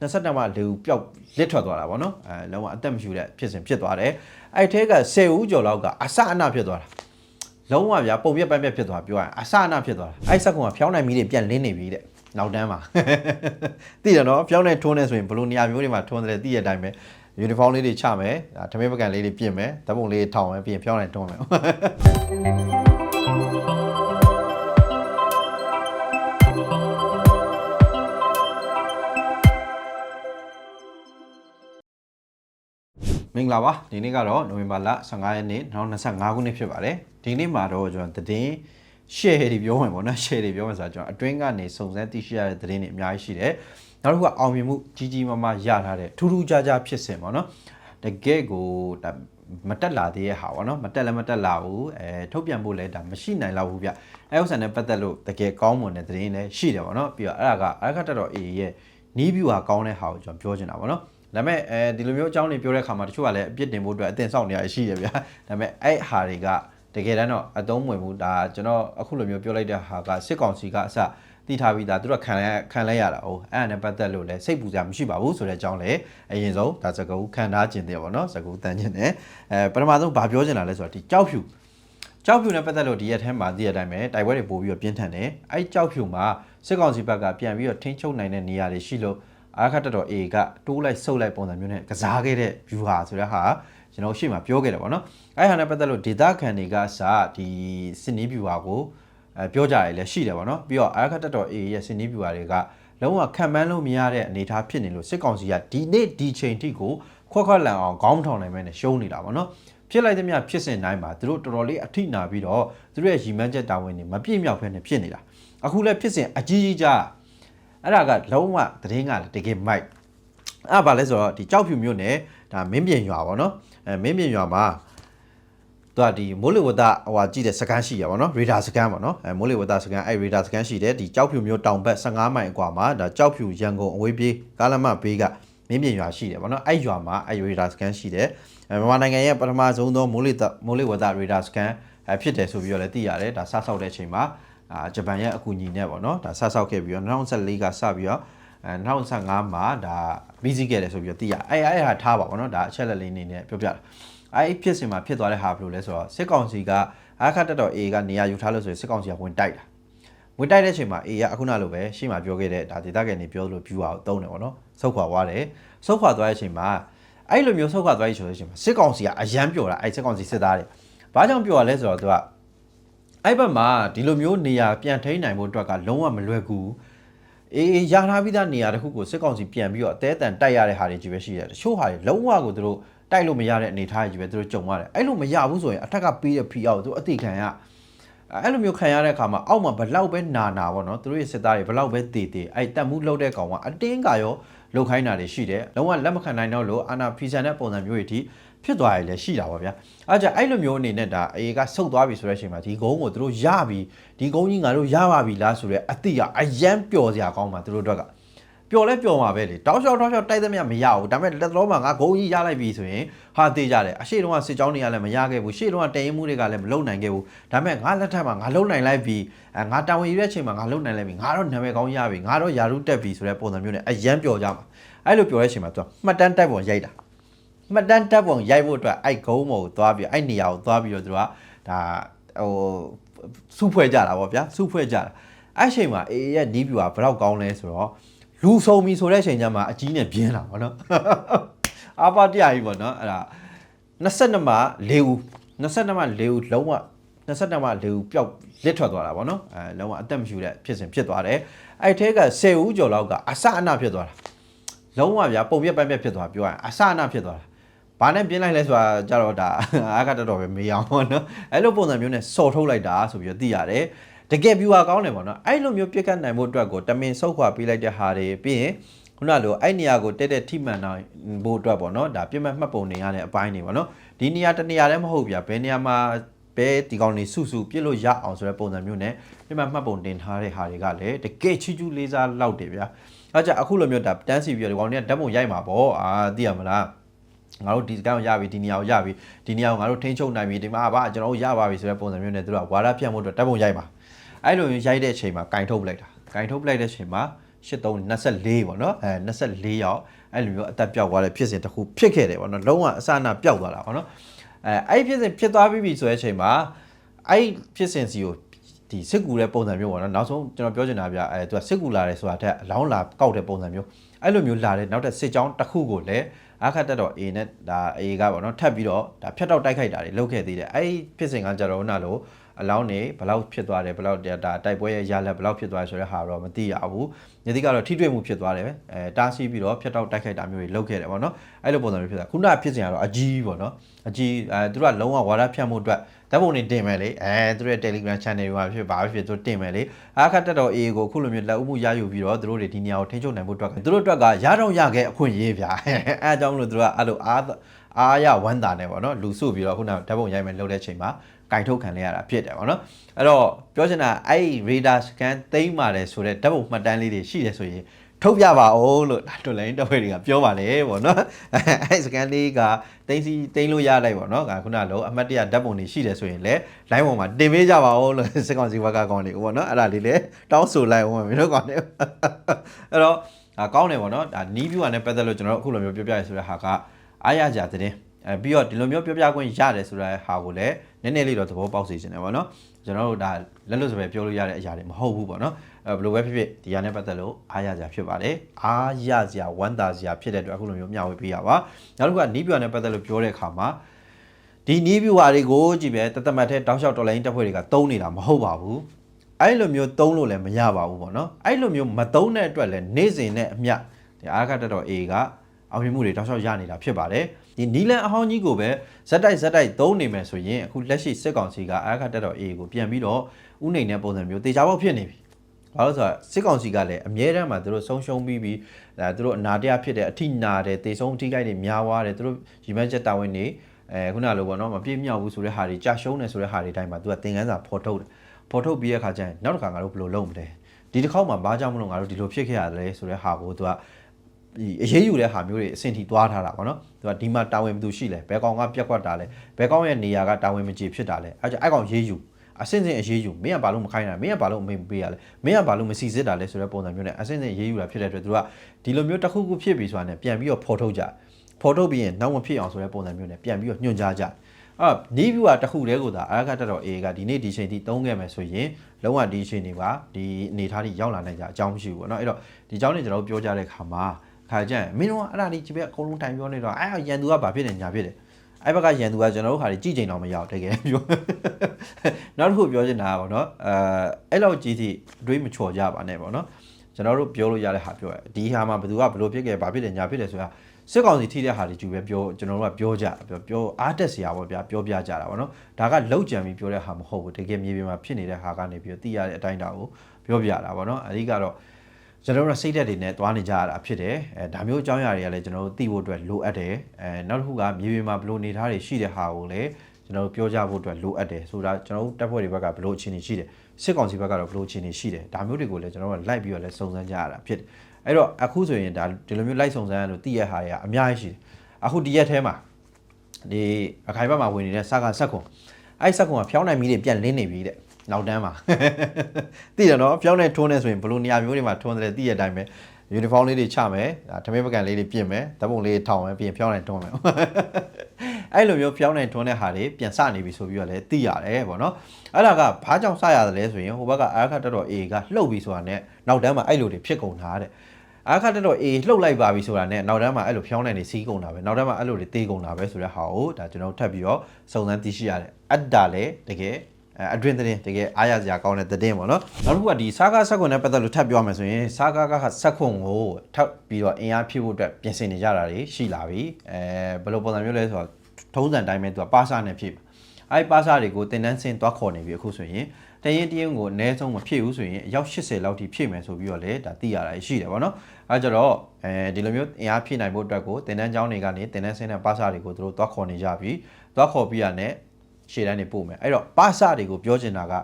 22မှာလေဦးပျောက်လစ်ထွက်သွားတာဗောနော်အဲလုံးဝအသက်မရှူတဲ့ဖြစ်စဉ်ဖြစ်သွားတယ်အဲ့ထဲက10ဦးကျော်လောက်ကအစအနဖြစ်သွားတာလုံးဝဗျာပုံပြက်ပန်းပြက်ဖြစ်သွားပြောရရင်အစအနဖြစ်သွားတာအဲ့စက်ကောင်ကဖျောင်းနိုင်မီတွေပြန်လင်းနေပြီတဲ့နောက်တန်းမှာသိတယ်နော်ဖျောင်းနေထွန်းနေဆိုရင်ဘယ်လိုနေရာမျိုးတွေမှာထွန်းတယ်သိရတဲ့အတိုင်းပဲယူနီဖောင်းလေးတွေချမယ်ဒါထမင်းပကံလေးတွေပြင်မယ်ဓာတ်ပုံလေးတွေထောင်မယ်ပြီးရင်ဖျောင်းနေထွန်းမယ် မင်္ဂလာပါဒီနေ့ကတော့နိုဝင်ဘာလ15ရက်နေ့2025ခုနှစ်ဖြစ်ပါတယ်ဒီနေ့မှာတော့ကျွန်တော်သတင်း share တွေပြောမယ်ပေါ့နော် share တွေပြောမယ်ဆိုတော့ကျွန်တော်အတွင်းကနေစုံစမ်းသိရှိရတဲ့သတင်းတွေအများကြီးရှိတယ်နောက်တစ်ခုကအောင်မြင်မှုကြီးကြီးမားမားရထားတဲ့ထူးထူးခြားခြားဖြစ်စဉ်ပေါ့နော်တကယ်ကိုဒါမတက်လာသေးရဲ့ဟာပေါ့နော်မတက်လည်းမတက်လာဘူးအဲထုတ်ပြန်ဖို့လည်းဒါမရှိနိုင်လောက်ဘူးဗျအဲဥစ္စာနဲ့ပတ်သက်လို့တကယ်ကောင်းမွန်တဲ့သတင်းလည်းရှိတယ်ပေါ့နော်ပြီးတော့အဲ့ဒါကအဲ့ခတ်တော် A ရဲ့နီးဗျူဟာကောင်းတဲ့ဟာကိုကျွန်တော်ပြောချင်တာပေါ့နော် ဒါပေမဲ့အဲဒီလိုမျိုးအကြောင်းတွေပြောတဲ့ခါမှာတချို့ကလည်းအပြစ်တင်ဖို့အတွက်အသင်ဆောင်နေရရှိရဗျာဒါပေမဲ့အဲ့ဟာတွေကတကယ်တမ်းတော့အသုံးဝင်မှုဒါကျွန်တော်အခုလိုမျိုးပြောလိုက်တဲ့ဟာကစစ်ကောင်စီကအစတိထားပြီးသားသူတို့ခံလဲခံလဲရတာဟုတ်အဲ့ဒါနဲ့ပတ်သက်လို့လည်းစိတ်ပူစရာမရှိပါဘူးဆိုတဲ့အကြောင်းလည်းအရင်ဆုံးဒါစကူခံထားခြင်းတယ်ပေါ့နော်စကူတန်ခြင်းတယ်အဲပထမဆုံးဘာပြောချင်တာလဲဆိုတော့ဒီကြောက်ဖြူကြောက်ဖြူနဲ့ပတ်သက်လို့ဒီရက်ထဲမှာသိရတဲ့အတိုင်းပဲတိုက်ပွဲတွေပို့ပြီးတော့ပြင်းထန်တယ်အဲ့ကြောက်ဖြူမှာစစ်ကောင်စီဘက်ကပြန်ပြီးတော့ထိန်းချုပ်နိုင်တဲ့နေရာတွေရှိလို့ အာခတ်တော် A ကတိုးလိုက်ဆုပ်လိုက်ပုံစံမျိုးနဲ့ကစားခဲ့တဲ့ view ဟာဆိုတဲ့ဟာကျွန်တော်ရှေ့မှာပြောခဲ့တယ်ပေါ့နော်အဲ့ဟာနဲ့ပတ်သက်လို့ဒေတာခန်တွေကစဒီစင်နီး view ဟာကိုအဲပြောကြတယ်လည်းရှိတယ်ပေါ့နော်ပြီးတော့အာခတ်တော် A ရဲ့စင်နီး view ဟာတွေကလုံးဝခံမှန်းလို့မရတဲ့အနေအထားဖြစ်နေလို့စစ်ကောင်စီကဒီနေ့ဒီချိန်ထိကိုခွက်ခွက်လန်အောင်ခေါင်းမထောင်နိုင်မဲနဲ့ရှုံးနေတာပေါ့နော်ဖြစ်လိုက်တဲ့မြဖြစ်စဉ်တိုင်းမှာသူတို့တော်တော်လေးအထိနာပြီးတော့သူတို့ရဲ့ရီမန်းချက်တာဝန်တွေမပြည့်မြောက်ဖက်နဲ့ဖြစ်နေတာအခုလည်းဖြစ်စဉ်အကြီးကြီးကြား အဲ့ဒါကလုံးဝသတင်းကလည်းတကယ်မိုက်အဲ့ဒါဘာလဲဆိုတော့ဒီကြောက်ဖြူမျိုးနဲ့ဒါမင်းပြင်ရွာပေါ့နော်အဲမင်းပြင်ရွာမှာသူကဒီမိုးလေဝသဟိုဟာကြည့်တဲ့စကန်ရှိရပါတော့ရေဒါစကန်ပေါ့နော်အဲမိုးလေဝသစကန်အဲ့ရေဒါစကန်ရှိတယ်ဒီကြောက်ဖြူမျိုးတောင်ဘက်15မိုင်အကွာမှာဒါကြောက်ဖြူရန်ကုန်အဝေးပြေးကားလမ်းမဘေးကမင်းပြင်ရွာရှိတယ်ပေါ့နော်အဲ့ရွာမှာအဲ့ရေဒါစကန်ရှိတယ်အဲမြန်မာနိုင်ငံရဲ့ပထမဆုံးသောမိုးလေသမိုးလေဝသရေဒါစကန်အဲဖြစ်တယ်ဆိုပြီးတော့လည်းသိရတယ်ဒါစဆောက်တဲ့အချိန်မှာအာ ဂျပန်ရဲ့အကူအညီနဲ့ပေါ့နော်ဒါဆက်ဆောက်ခဲ့ပြီးတော့2014ကစပြီးတော့အဲ2015မှာဒါပြီးစီးခဲ့တယ်ဆိုပြီးတော့သိရအဲ့အဲ့ဟာထားပါပေါ့နော်ဒါအချက်လက်လေးအနေနဲ့ပြောပြတာအဲ့ဖြစ်စဉ်မှာဖြစ်သွားတဲ့ဟာဘယ်လိုလဲဆိုတော့စစ်ကောင်စီကအခါတက်တော် A ကနေရာယူထားလို့ဆိုရင်စစ်ကောင်စီကဝင်တိုက်တာဝင်တိုက်တဲ့အချိန်မှာ A ကအခုနလိုပဲရှေ့မှာပြောခဲ့တဲ့ဒါဒေတာကနေပြောလို့ view အောင်တုံးတယ်ပေါ့နော်ဆုတ်ခွာသွားတယ်ဆုတ်ခွာသွားတဲ့အချိန်မှာအဲ့လိုမျိုးဆုတ်ခွာသွားရဆိုတဲ့အချိန်မှာစစ်ကောင်စီကအရန်ပျော်တာအဲ့စစ်ကောင်စီစစ်သားတွေဘာကြောင့်ပျော်ရလဲဆိုတော့သူက အဲ့ဘက်မှာဒီလိုမျိုးနေရာပြန်ထိန်းနိုင်ဖို့အတွက်ကလုံးဝမလွယ်ကူအေးအေးရထားပြီးသားနေရာတစ်ခုကိုစစ်ကောင်စီပြန်ပြီးတော့အသေးအတန်တိုက်ရတဲ့ဟာတွေကြီးပဲရှိတယ်တချို့ဟာတွေလုံးဝကိုသူတို့တိုက်လို့မရတဲ့အနေအထားတွေကြီးပဲသူတို့ကြုံရတယ်အဲ့လိုမရဘူးဆိုရင်အထက်ကပေးတဲ့ဖီအောက်သူအတိခံရအဲ့လိုမျိုးခံရတဲ့အခါမှာအောက်မှာဘလောက်ပဲနာနာပေါ့နော်သူတို့ရဲ့စစ်သားတွေဘလောက်ပဲတည်တည်အဲ့တက်မှုလှုပ်တဲ့ကောင်ကအတင်းကရောလှုပ်ခိုင်းတာတွေရှိတယ်လုံးဝလက်မခံနိုင်တော့လို့အာနာဖီဆန်တဲ့ပုံစံမျိုးတွေဒီ ဖြစ်သွားရလည်းရှိတာပါဗျာအဲ့ကြအဲ့လိုမျိုးအနေနဲ့ဒါအေကဆုတ်သွားပြီဆိုတဲ့အချိန်မှာဒီကုန်းကိုသူတို့ရပြီဒီကုန်းကြီးငါတို့ရပါပြီလားဆိုတဲ့အတိကအယမ်းပျော်စရာကောင်းပါသူတို့အတွက်ကပျော်လဲပျော်မှာပဲလေတောက်လျှောက်တောက်လျှောက်တိုက်သမျှမရဘူးဒါပေမဲ့လက်တော်မှာငါဂုံကြီးရလိုက်ပြီဆိုရင်ဟာသေးကြတယ်အရှိတုန်းကစစ်ကြောင်းတွေကလည်းမရခဲ့ဘူးရှေ့တုန်းကတရင်မှုတွေကလည်းမလုံနိုင်ခဲ့ဘူးဒါပေမဲ့ငါလက်ထက်မှာငါလုံနိုင်လိုက်ပြီအဲငါတာဝန်ယူတဲ့အချိန်မှာငါလုံနိုင်လိုက်ပြီငါတော့နာမည်ကောင်းရပြီငါတော့ယာရုတက်ပြီဆိုတဲ့ပုံစံမျိုးနဲ့အယမ်းပျော်ကြမှာအဲ့လိုပျော်တဲ့အချိန်မှာသူကမှတ်တမ်းတိုက်ပုံရိုက်တာ မှတ်တမ်းတပ်ပုံရိုက်ဖို့အတွက်အဲ့ဂုံးမော်ကိုသွားပြီးအဲ့နေရာကိုသွားပြီးတော့သူကဒါဟိုစုဖွဲ့ကြတာဗောဗျာစုဖွဲ့ကြတာအဲ့ချိန်မှာအေးရဲ့နီးပြူကဘယ်တော့ကောင်းလဲဆိုတော့လူဆုံပြီဆိုတဲ့ချိန်ကျမှအကြီးနဲ့ပြင်းလာဗောနော်အာပါတရားကြီးဗောနော်အဲ့ဒါ22မှာ၄ဦး22မှာ၄ဦးလုံးဝ22မှာ၄ဦးပျောက်လစ်ထွက်သွားတာဗောနော်အဲလုံးဝအသက်မရှူတဲ့ဖြစ်စဉ်ဖြစ်သွားတယ်အဲ့ထဲက10ဦးကျော်လောက်ကအစအနဖြစ်သွားတာလုံးဝဗျာပုံပြက်ပန်းပြက်ဖြစ်သွားပြောရရင်အစအနဖြစ်သွားတာ ဘာနဲ့ပြင်းလိုက်လဲဆိုတာကြတော့ဒါအားကတော်တော်ပဲမေးအောင်ပေါ့နော်အဲ့လိုပုံစံမျိုးနဲ့စော်ထုတ်လိုက်တာဆိုပြီးတော့သိရတယ်တကယ် viewer ကောင်းတယ်ပေါ့နော်အဲ့လိုမျိုးပြက်ကတ်နိုင်ဖို့အတွက်ကိုတမင်ဆုတ်ခွာပေးလိုက်တဲ့ဟာတွေပြီးရင်ခုနလိုအဲ့နေရာကိုတက်တက်ထိမှန်တော့ဖို့အတွက်ပေါ့နော်ဒါပြတ်မှတ်မှတ်ပုံနေရတဲ့အပိုင်းတွေပေါ့နော်ဒီနေရာတစ်နေရာလည်းမဟုတ်ဗျာဘယ်နေရာမှာဘဲဒီကောင်နေစုစုပြစ်လို့ရအောင်ဆိုတဲ့ပုံစံမျိုးနဲ့ပြတ်မှတ်မှတ်ပုံတင်ထားတဲ့ဟာတွေကလည်းတကယ်ချီချူလေးစားလောက်တယ်ဗျာအဲ့ကြအခုလိုမျိုးဒါတန်းစီပြီးတော့ဒီကောင်တွေကဓာတ်ပုံရိုက်မှာပေါ့အာသိရမလား ငါတို့ဒီစကန်ကိုရပြီဒီနေရာကိုရပြီဒီနေရာကိုငါတို့ထိန်းချုပ်နိုင်ပြီဒီမှာဗာကျွန်တော်တို့ရပါပြီဆိုတဲ့ပုံစံမျိုးနဲ့သူတို့ကဝါဒပြတ်မှုအတွက်ဓာတ်ပုံရိုက်မှာအဲ့လိုမျိုးရိုက်တဲ့အချိန်မှာကင်ထုတ်ပလိုက်တာကင်ထုတ်ပလိုက်တဲ့အချိန်မှာ8324ပေါ့နော်အဲ24ယောက်အဲ့လိုမျိုးအသက်ပြောက်သွားတဲ့ဖြစ်စဉ်တစ်ခုဖြစ်ခဲ့တယ်ပေါ့နော်လုံးဝအစအနပြောက်သွားတာပေါ့နော်အဲအဲ့ဒီဖြစ်စဉ်ဖြစ်သွားပြီးပြီဆိုတဲ့အချိန်မှာအဲ့ဒီဖြစ်စဉ်စီကိုဒီစစ်ကူတဲ့ပုံစံမျိုးပေါ့နော်နောက်ဆုံးကျွန်တော်ပြောချင်တာဗျအဲသူကစစ်ကူလာတယ်ဆိုတာထက်အလောင်းလာကောက်တဲ့ပုံစံမျိုးအဲ့လိုမျိုးလာတဲ့နောက်တဲ့စစ်ကြောင်းတစ်ခုကိုလည်း အခက်တက်တော့ A နဲ့ဒါ A ကပေါ့နော်ထပ်ပြီးတော့ဒါဖြတ်တော့တိုက်ခိုက်တာတွေလုပ်ခဲ့သေးတယ်အဲ့ဒီဖြစ်စဉ်ကကြတော့နာလို့ အလောင်းနေဘယ်လောက်ဖြစ်သွားတယ်ဘယ်လောက်ဒါတိုက်ပွဲရဲ့ရလက်ဘယ်လောက်ဖြစ်သွားတယ်ဆိုတဲ့ဟာတော့မသိရဘူးညတိကတော့ထိတွေ့မှုဖြစ်သွားတယ်ပဲအဲတားဆီးပြီးတော့ဖြတ်တော့တိုက်ခိုက်တာမျိုးတွေလုပ်ခဲ့တယ်ပေါ့နော်အဲ့လိုပုံစံမျိုးဖြစ်တာခုနကဖြစ်စဉ်ကတော့အကြီးပေါ့နော်အကြီးအဲသူတို့ကလုံးဝဝါဒဖြတ်မှုအတွက်ဓာတ်ပုံတွေတင်မယ်လေအဲသူတို့ရဲ့ Telegram channel တွေမှာဖြစ်ပါဖြစ်သူတင်မယ်လေအခက်တက်တော့ AA ကိုခုလိုမျိုးလက်ဦးမှုရယူပြီးတော့သူတို့တွေဒီနေရာကိုထိန်းချုပ်နိုင်ဖို့အတွက်ကသူတို့အတွက်ကရတော့ရခဲ့အခွင့်အရေးဗျာအဲအကြောင်းလို့သူတို့ကအဲ့လိုအားအားရဝမ်းသာနေပေါ့နော်လူစုပြီးတော့ခုနဓာတ်ပုံရိုက်မယ်လုပ်တဲ့ချိန်မှာ ကင်ထုတ်ခံလိုက်ရတာဖြစ်တယ်ပေါ့နော်အဲ့တော့ပြောချင်တာအဲ့ radar scan သိမ်းပါတယ်ဆိုတော့ဓာတ်ပုံမှတ်တမ်းလေးတွေရှိတယ်ဆိုရင်ထုတ်ပြပါဦးလို့တော်လိုင်းတော်ဖွဲ့တွေကပြောပါလေပေါ့နော်အဲ့ scan လေးကသိမ်းစီသိမ်းလို့ရလိုက်ပေါ့နော်ခုနလောအမှတ်တရဓာတ်ပုံတွေရှိတယ်ဆိုရင်လည်း line ပေါ်မှာတင်ပေးကြပါဦးလို့စစ်ကောင်စီဘက်ကကောင်းနေပေါ့နော်အဲ့ဒါလေးလည်းတောင်းဆိုလိုက်ဦးမယ်မင်းတို့ကောင်းနေအဲ့တော့ကောင်းတယ်ပေါ့နော်ဒါနီး view နဲ့ပတ်သက်လို့ကျွန်တော်တို့အခုလိုမျိုးပြောပြရဆိုတဲ့ဟာကအားရကြတဲ့အဲပြီးတော့ဒီလိုမျိုးပြောပြခွင့်ရတယ်ဆိုတဲ့ဟာကိုလည်း နည်းနည်းလေးတော့သဘောပေါက်စေချင်တယ်ပေါ့နော်ကျွန်တော်တို့ဒါလက်လွတ်စပယ်ပြောလို့ရတဲ့အရာတွေမဟုတ်ဘူးပေါ့နော်အဲဘယ်လိုပဲဖြစ်ဖြစ်ဒီဟာနဲ့ပတ်သက်လို့အားရစရာဖြစ်ပါတယ်အားရစရာဝမ်းသာစရာဖြစ်တဲ့အတွက်အခုလိုမျိုးမျှဝေပေးရပါနောက်တစ်ခုကနီးပြနဲ့ပတ်သက်လို့ပြောတဲ့အခါမှာဒီနီးပြွာတွေကိုကြည့်ပဲတသက်မှတ်တဲ့တောက်လျှောက်တော်လိုင်းတပ်ဖွဲ့တွေကတုံးနေတာမဟုတ်ပါဘူးအဲ့လိုမျိုးတုံးလို့လည်းမရပါဘူးပေါ့နော်အဲ့လိုမျိုးမတုံးတဲ့အတွက်လည်းနေ့စဉ်နဲ့အမျှဒီအားကတက်တော် A ကအောင်မြင်မှုတွေတောက်လျှောက်ရနေတာဖြစ်ပါတယ် ဒီနီလန်အဟောင်းကြီးကိုပဲဇက်တိုက်ဇက်တိုက်သုံးနေမယ်ဆိုရင်အခုလက်ရှိစစ်ကောင်စီကအားခတက်တော် A ကိုပြန်ပြီးတော့ဥနိုင်တဲ့ပုံစံမျိုးတေချာပေါက်ဖြစ်နေပြီဘာလို့ဆိုတော့စစ်ကောင်စီကလည်းအမြဲတမ်းမှာသူတို့ဆုံးရှုံးပြီးပြီးအဲသူတို့အနာတရားဖြစ်တဲ့အထိနာတယ်တေဆုံးအထိကြိုက်တွေများသွားတယ်သူတို့ရီမန်းချက်တာဝန်တွေအဲခုနလိုပေါ့နော်မပြည့်မြောက်ဘူးဆိုတဲ့ဟာတွေကြာရှုံးနေဆိုတဲ့ဟာတွေတိုင်းမှာသူကသင်ခန်းစာဖော်ထုတ်တယ်ဖော်ထုတ်ပြီးတဲ့အခါကျရင်နောက်တစ်ခါငါတို့ဘယ်လိုလုပ်မလဲဒီတစ်ခေါက်မှာဘာကြောင့်မလို့ငါတို့ဒီလိုဖြစ်ခဲ့ရတယ်ဆိုတဲ့ဟာကိုသူကဒီ အရေးယူတဲ့ဟာမျိုးတွေအဆင့်ထိသွားထားတာပေါ့နော်သူကဒီမှာတာဝန်ဘယ်သူရှိလဲဘယ်ကောင်ကပြက်ကွက်တာလဲဘယ်ကောင်ရဲ့နေရာကတာဝန်မကြီးဖြစ်တာလဲအဲကြောင့်အဲ့ကောင်ရေးယူအဆင့်ဆင့်အရေးယူမင်းကဘာလို့မခိုင်းတာမင်းကဘာလို့မပေးရလဲမင်းကဘာလို့မစီစစ်တာလဲဆိုတဲ့ပုံစံမျိုးနဲ့အဆင့်ဆင့်ရေးယူတာဖြစ်တဲ့အတွက်သူကဒီလိုမျိုးတစ်ခုခုဖြစ်ပြီဆိုတာနဲ့ပြန်ပြီးတော့ဖော်ထုတ်ကြဖော်ထုတ်ပြီးရင်နောက်မဖြစ်အောင်ဆိုတဲ့ပုံစံမျိုးနဲ့ပြန်ပြီးတော့ညွှန်ကြားကြအာနီးဗျူဟာတစ်ခုတည်းကိုသာအာခတ်တက်တော် A ကဒီနေ့ဒီချိန်ထိသုံးခဲ့မယ်ဆိုရင်လုံးဝဒီချိန်တွေပါဒီအနေထားတွေရောက်လာနိုင်ကြအကြောင်းမရှိဘူးပေါ့နော်အဲ့တော့ဒီအကြောင်းတွေကျွန်တော်တို့ပြောကြတဲ့ခါမှာ ခါကြရင်မင်းတို့ကအဲ့ဒါလေးကြည့်ပဲအကုန်လုံးတိုင်ပြောနေတော့အဲ့ရန်သူကဘာဖြစ်နေညာဖြစ်တယ်အဲ့ဘက်ကရန်သူကကျွန်တော်တို့ခါကြီးကြည့်ချိန်တော့မရောက်တကယ်ပြောနောက်တစ်ခုပြောချင်တာကပေါ့နော်အဲအဲ့လောက်ကြီးထိတွေးမချော်ကြပါနဲ့ပေါ့နော်ကျွန်တော်တို့ပြောလို့ရတဲ့ဟာပြောရဒီဟာမှာဘယ်သူကဘယ်လိုဖြစ်ခဲ့ဘာဖြစ်တယ်ညာဖြစ်တယ်ဆိုတာစစ်ကောင်စီထိတဲ့ဟာတွေကျူပဲပြောကျွန်တော်တို့ကပြောကြပြောပြောအားတက်စရာပေါ့ဗျာပြောပြကြတာပေါ့နော်ဒါကလောက်ကြံပြီးပြောတဲ့ဟာမဟုတ်ဘူးတကယ်မြေပြင်မှာဖြစ်နေတဲ့ဟာကနေပြီးသိရတဲ့အတိုင်းတာကိုပြောပြတာပေါ့နော်အဓိကတော့ ကျွန်တော်တို့စိတ်သက်တွေနဲ့သွားနေကြရတာဖြစ်တယ်အဲဒါမျိုးအကြောင်းအရာတွေကလည်းကျွန်တော်တို့သိဖို့အတွက်လိုအပ်တယ်အဲနောက်တစ်ခုကမြေပြင်မှာဘလို့နေထားတွေရှိတဲ့ဟာကိုလည်းကျွန်တော်တို့ပြောကြဖို့အတွက်လိုအပ်တယ်ဆိုတာကျွန်တော်တို့တပ်ဖွဲ့တွေဘက်ကဘလို့အခြေအနေရှိတယ်စစ်ကောင်စီဘက်ကတော့ဘလို့အခြေအနေရှိတယ်ဒါမျိုးတွေကိုလည်းကျွန်တော်တို့လိုက်ပြီးတော့လည်းစုံစမ်းကြရတာဖြစ်တယ်အဲ့တော့အခုဆိုရင်ဒါဒီလိုမျိုးလိုက်စုံစမ်းရလို့တည့်ရဟာတွေကအများကြီးရှိတယ်အခုဒီရက်ထဲမှာဒီအခိုင်ဘက်မှာဝင်နေတဲ့စကားဆက်ခွန်အဲ့ဆက်ခွန်ကဖျောင်းနိုင်မီတွေပြန်လင်းနေပြီတဲ့ နောက်တန်းမှာသိတယ်နော်ဖျောင်းနေထွန်းနေဆိုရင်ဘလို့နေရာမျိုးတွေမှာထွန်းတယ်သိရတဲ့အတိုင်းပဲယူနီဖောင်းလေးတွေချမယ်ဒါထမင်းပကံလေးတွေပြင်မယ်ဓပုံလေးထောင်မယ်ပြီးရင်ဖျောင်းနိုင်ထွန်းမယ်အဲ့လိုမျိုးဖျောင်းနိုင်ထွန်းတဲ့ဟာတွေပြန်စနေပြီဆိုပြီးတော့လည်းသိရတယ်ပေါ့နော်အဲ့ဒါကဘာကြောင့်စရတယ်လဲဆိုရင်ဟိုဘက်ကအာခတ်တော်တော် A ကလှုပ်ပြီးဆိုတာနဲ့နောက်တန်းမှာအဲ့လိုတွေဖြစ်ကုန်တာတဲ့အခါတက်တော့အေးလှုပ်လိုက်ပါပြီဆိုတာနဲ့နောက်တန်းမှာအဲ့လိုဖျောင်းနိုင်နေစီးကုန်တာပဲနောက်တန်းမှာအဲ့လိုတွေတေးကုန်တာပဲဆိုတဲ့ဟာကိုဒါကျွန်တော်ထပ်ပြီးတော့စုံစမ်းသိရှိရတယ်အတ္တာလည်းတကယ် အတွင်းသတင်းတကယ်အားရစရာကောင်းတဲ့သတင်းပေါ့နော်နောက်တစ်ခုကဒီစာကားဆက်ခွန်နဲ့ပတ်သက်လို့ထပ်ပြောမယ်ဆိုရင်စာကားကဆက်ခွန်ကိုထပ်ပြီးတော့အင်အားဖြည့်ဖို့အတွက်ပြင်ဆင်နေကြတာတွေရှိလာပြီအဲဘယ်လိုပုံစံမျိုးလဲဆိုတော့ထုံးစံတိုင်းပဲသူကပါစာနဲ့ဖြည့်အဲ့ပါစာတွေကိုတင်တန်းစင်သွားခေါ်နေပြီအခုဆိုရင်တရင်တရင်ကိုအနည်းဆုံးမဖြစ်ဘူးဆိုရင်အယောက်80လောက်ထိဖြည့်မယ်ဆိုပြီးတော့လေဒါသိရတာရှိတယ်ဗောနော်အဲကြတော့အဲဒီလိုမျိုးအင်အားဖြည့်နိုင်ဖို့အတွက်ကိုတင်တန်းကျောင်းတွေကနေတင်တန်းဆင်းတဲ့ပါစာတွေကိုသူတို့သွားခေါ်နေကြပြီသွားခေါ်ပြီးရတဲ့ ရှေ့တန်းတွေပို့မယ်အဲ့တော့ပါစာတွေကိုပြောချင်တာက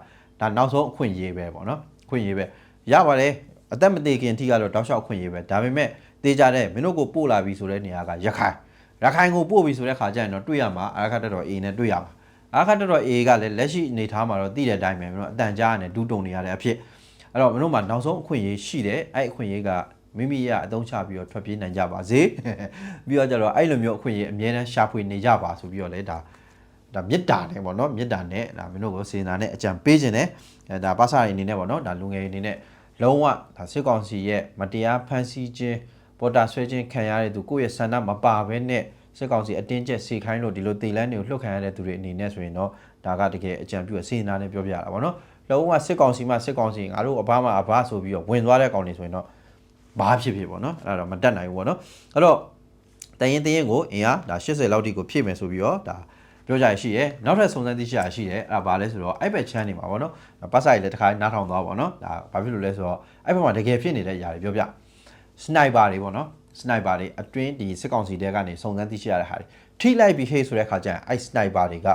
ဒါနောက်ဆုံးအခွင့်အရေးပဲဗောနော်အခွင့်အရေးပဲရပါတယ်အသက်မသေးခင်ထိကတော့တောက်လျှောက်အခွင့်အရေးပဲဒါပေမဲ့တေးကြတဲ့မင်းတို့ကိုပို့လာပြီဆိုတဲ့နေရာကရခိုင်ရခိုင်ကိုပို့ပြီဆိုတဲ့ခါကျရင်တော့တွေ့ရမှာအရခတ်တော် A နဲ့တွေ့ရမှာအခါတော်တော် A ကလည်းလက်ရှိအနေထားမှာတော့သိတဲ့အတိုင်းပဲမနော်အတန်ကြားရတယ်ဒူးတုံနေရတဲ့အဖြစ်အဲ့တော့မင်းတို့မှာနောက်ဆုံးအခွင့်အရေးရှိတယ်အဲ့အခွင့်အရေးကမိမိရအသုံးချပြီးတော့ထွက်ပြေးနိုင်ကြပါစေပြီးတော့ကြတော့အဲ့လိုမျိုးအခွင့်အရေးအများနဲ့ရှာဖွေနေကြပါဆိုပြီးတော့လေဒါ ဒါမေတ္တာနဲ့ပေါ့နော်မေတ္တာနဲ့ဒါမင်းတို့ကိုစေနာနဲ့အကြံပေးခြင်းနဲ့အဲဒါပါစာရီအနေနဲ့ပေါ့နော်ဒါလူငယ်တွေအနေနဲ့လုံးဝဒါစစ်ကောင်စီရဲ့မတရားဖန်ဆီးခြင်းပေါ်တာဆွဲခြင်းခံရတဲ့သူကိုယ့်ရဲ့ဆန္ဒမပါဘဲနဲ့စစ်ကောင်စီအတင်းကျပ်စေခိုင်းလို့ဒီလိုတေလန်းတွေကိုလှုပ်ခံရတဲ့သူတွေအနေနဲ့ဆိုရင်တော့ဒါကတကယ်အကြံပြုစေနာနဲ့ပြောပြရတာပေါ့နော်လုံးဝစစ်ကောင်စီမှစစ်ကောင်စီငါတို့အဘမအဘဆိုပြီးတော့ဝင်သွားတဲ့ကောင်တွေဆိုရင်တော့ဘာဖြစ်ဖြစ်ပေါ့နော်အဲ့ဒါတော့မတက်နိုင်ဘူးပေါ့နော်အဲ့တော့တရင်တရင်ကိုအင်အားဒါ80လောက်တိကိုဖြည့်မယ်ဆိုပြီးတော့ဒါ ပြောကြရရှိရဲနောက်ထပ်စုံစမ်းသိရှိရရှိတယ်အဲ့ဒါဘာလဲဆိုတော့အဲ့ဘက်ချမ်းနေမှာပေါ့နော်ပတ်ဆိုင်လည်းတစ်ခါနားထောင်သွားပါတော့ဒါဘာဖြစ်လို့လဲဆိုတော့အဲ့ဘက်မှာတကယ်ဖြစ်နေတဲ့အရာတွေပြောပြစနိုက်ပါတွေပေါ့နော်စနိုက်ပါတွေအတွင်းဒီစစ်ကောင်စီတဲကနေစုံစမ်းသိရှိရတဲ့ဟာတွေထိလိုက်ပြီးဟေးဆိုတဲ့ခါကျရင်အဲ့စနိုက်ပါတွေက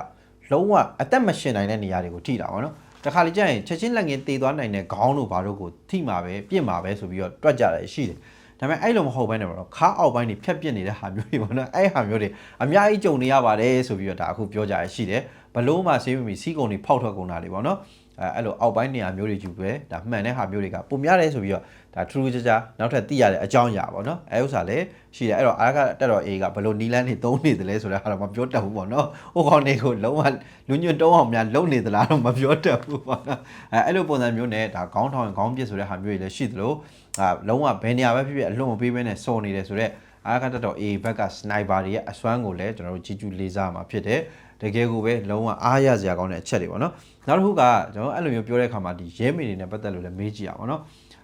လုံးဝအသက်မရှင်နိုင်တဲ့နေရာတွေကိုထိတာပေါ့နော်တခါလေကျရင်ချက်ချင်းလက်ငင်းတေသွားနိုင်တဲ့ခေါင်းတို့ဘာတို့ကိုထိမှာပဲပြစ်မှာပဲဆိုပြီးတော့တွက်ကြတယ်ရှိတယ် ဒါပေမဲ့အဲ့လိုမဟုတ်ဘဲနဲ့ပေါ့နော်ခါအောက်ပိုင်းတွေဖြတ်ပြစ်နေတဲ့ဟာမျိုးတွေပေါ့နော်အဲ့ဟာမျိုးတွေအများကြီးကြုံနေရပါတယ်ဆိုပြီးတော့ဒါအခုပြောကြရရှိတယ်ဘလို့မှဆေးမမီစီးကုံတွေဖောက်ထွက်ကုန်တာတွေပေါ့နော်အဲအဲ့လိုအောက်ပိုင်းနေရာမျိုးတွေယူပဲဒါမှန်တဲ့ဟာမျိုးတွေကပုံများတယ်ဆိုပြီးတော့ဒါထူးထူးခြားခြားနောက်ထပ်သိရတဲ့အကြောင်းအရာပေါ့နော်အဲဥစ္စာလည်းရှိတယ်အဲ့တော့အားကတက်တော် A ကဘလို့နီလန်းနေသုံးနေတယ်လဲဆိုတဲ့ဟာတော့မပြောတတ်ဘူးပေါ့နော်ဟိုကောင်တွေကိုလုံးဝလူညွန့်တုံးအောင်များလုံနေသလားတော့မပြောတတ်ဘူးပေါ့နော်အဲအဲ့လိုပုံစံမျိုးနဲ့ဒါခေါင်းထောင်ခေါင်းပြစ်ဆိုတဲ့ဟာမျိုးတွေလည်းရှိသလို အာလုံးဝဘယ်နေရာပဲဖြစ်ဖြစ်အလွတ်မပေးဘဲနဲ့စော်နေတယ်ဆိုတော့အားကတက်တော် A ဘက်ကစနိုက်ပါတွေရဲ့အစွမ်းကိုလည်းကျွန်တော်တို့ကြီးကျူးလေးစားမှာဖြစ်တယ်တကယ်ကိုပဲလုံးဝအားရစရာကောင်းတဲ့အချက်တွေပေါ့နော်နောက်တစ်ခုကကျွန်တော်အဲ့လိုမျိုးပြောတဲ့အခါမှာဒီရဲမေတွေနဲ့ပတ်သက်လို့လည်းမေးကြည့်ရအောင်နော်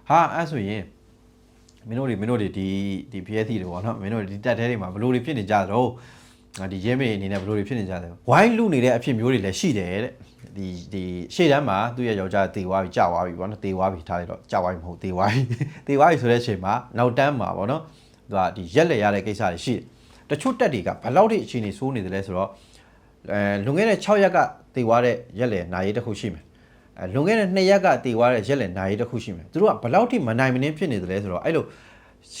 ဟာအဲ့ဆိုရင်မင်းတို့တွေမင်းတို့တွေဒီဒီ PSC တွေပေါ့နော်မင်းတို့ဒီတက်ထဲတွေမှာဘလို့တွေဖြစ်နေကြတော့ဒီရဲမေအနေနဲ့ဘလို့တွေဖြစ်နေကြတယ်ဝိုင်းလူနေတဲ့အဖြစ်မျိုးတွေလည်းရှိတယ်တဲ့ ဒီဒီရှေ့တန်းမှာသူ့ရဲ့ယောက်ျားတေသွားပြီကြာသွားပြီပေါ့နော်တေသွားပြီထားလိုက်တော့ကြာသွားပြီမဟုတ်တေသွားပြီတေသွားပြီဆိုတဲ့အချိန်မှာနောက်တန်းမှာပေါ့နော်သူကဒီရက်လက်ရတဲ့ကိစ္စတွေရှိတယ်တချို့တက်တွေကဘယ်လောက်ထိအခြေအနေဆိုးနေတယ်လဲဆိုတော့အဲလွန်ခဲ့တဲ့6ရက်ကတေသွားတဲ့ရက်လက်နာရီတစ်ခုရှိမယ်အဲလွန်ခဲ့တဲ့2ရက်ကတေသွားတဲ့ရက်လက်နာရီတစ်ခုရှိမယ်သူတို့ကဘယ်လောက်ထိမနိုင်မနှင်းဖြစ်နေတယ်လဲဆိုတော့အဲ့လို